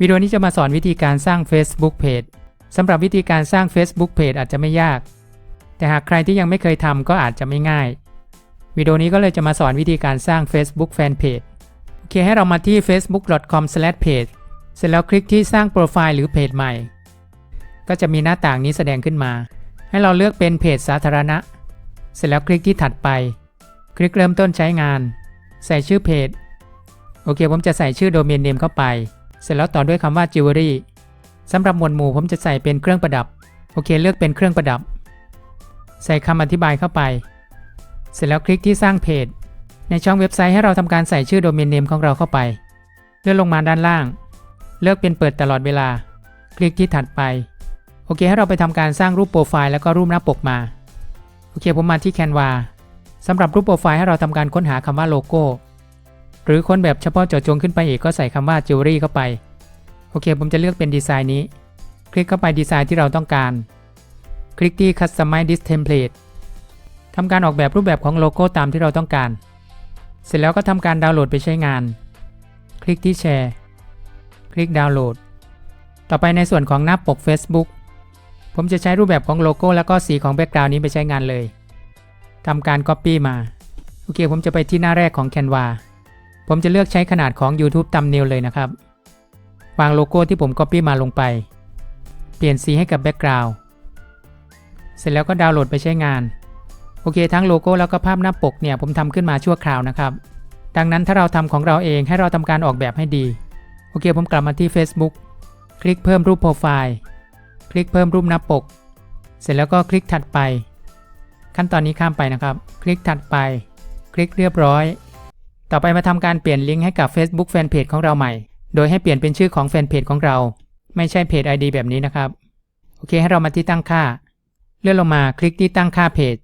วิดีโอนี้จะมาสอนวิธีการสร้าง Facebook Page สำหรับวิธีการสร้าง Facebook Page อาจจะไม่ยาก แต่หากใครที่ยังไม่เคยทำก็อาจจะไม่ง่าย วิดีโอนี้ก็เลยจะมาสอนวิธีการสร้าง Facebook Fanpage โอเคให้เรามาที่ facebook.com/page เสร็จแล้วคลิกที่สร้างโปรไฟล์หรือเพจใหม่ ก็จะมีหน้าต่างนี้แสดงขึ้นมา ให้เราเลือกเป็นเพจสาธารณะ เสร็จแล้วคลิกที่ถัดไป คลิกเริ่มต้นใช้งาน ใส่ชื่อเพจ โอเคผมจะใส่ชื่อโดเมนเนมเข้าไป เสร็จแล้วต่อด้วยคำว่า jewelry สำหรับหมวดหมู่ผมจะใส่เป็นเครื่องประดับ โอเคเลือกเป็นเครื่องประดับ ใส่คำอธิบายเข้าไป เสร็จแล้วคลิกที่สร้างเพจ ในช่องเว็บไซต์ให้เราทำการใส่ชื่อโดเมนเนมของเราเข้าไป เลื่อนลงมาด้านล่าง เลือกเป็นเปิดตลอดเวลา คลิกที่ถัดไป โอเคให้เราไปทำการสร้างรูปโปรไฟล์แล้วก็รูปหน้าปกมา โอเคผมมาที่ Canva สำหรับรูปโปรไฟล์ให้เราทำการค้นหาคำว่าโลโก้ หรือค้นแบบเฉพาะเจาะจงขึ้นไปอีกก็ใส่คำว่า jewelry เข้าไป โอเค ผมจะเลือกเป็นดีไซน์นี้ คลิกเข้าไปดีไซน์ที่เราต้องการ คลิกที่ customize this template ทำการออกแบบรูปแบบของโลโก้ตามที่เราต้องการ เสร็จแล้วก็ทำการดาวน์โหลดไปใช้งาน คลิกที่แชร์ คลิกดาวน์โหลด ต่อไปในส่วนของหน้าปก Facebook ผมจะใช้รูปแบบของโลโก้แล้วก็สีของแบ็กกราวน์นี้ไปใช้งานเลยทำการ Copy มา โอเค ผมจะไปที่หน้าแรกของ Canva ผมจะเลือกใช้ขนาดของ YouTube Thumbnail เลยนะครับ วางโลโก้ที่ผม Copy มาลงไป เปลี่ยนสีให้กับแบ็กกราวด์เสร็จแล้วก็ดาวน์โหลดไปใช้งาน โอเค ทั้งโลโก้แล้วก็ภาพหน้าปกเนี่ยผมทำขึ้นมาชั่วคราวนะครับ ดังนั้นถ้าเราทำของเราเองให้เราทำการออกแบบให้ดี โอเค ผมกลับมาที่ Facebook คลิกเพิ่มรูปโปรไฟล์ คลิกเพิ่มรูปหน้าปก เสร็จแล้วก็คลิกถัดไป ขั้นตอนนี้ข้ามไปนะครับ คลิกถัดไป คลิกเรียบร้อย ต่อไปมาทำการเปลี่ยนลิงก์ให้กับ Facebook Fanpage ของเราใหม่ โดยให้เปลี่ยนเป็นชื่อของแฟนเพจของเรา ไม่ใช่เพจ ID แบบนี้นะครับ โอเค ให้เรามาที่ตั้งค่า เลื่อนลงมาคลิกที่ตั้งค่าเพจ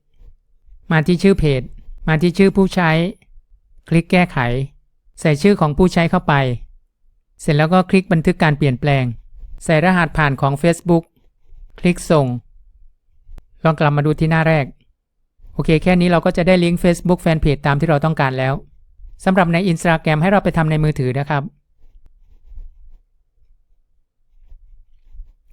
มาที่ชื่อเพจ มาที่ชื่อผู้ใช้ คลิกแก้ไข ใส่ชื่อของผู้ใช้เข้าไป เสร็จแล้วก็คลิกบันทึกการเปลี่ยนแปลง ใส่รหัสผ่านของ Facebook คลิกส่ง ลองกลับมาดูที่หน้าแรก โอเค แค่นี้เราก็จะได้ลิงก์ Facebook Fanpage ตามที่เราต้องการแล้ว สำหรับใน Instagram ให้เราไปทำในมือถือนะครับ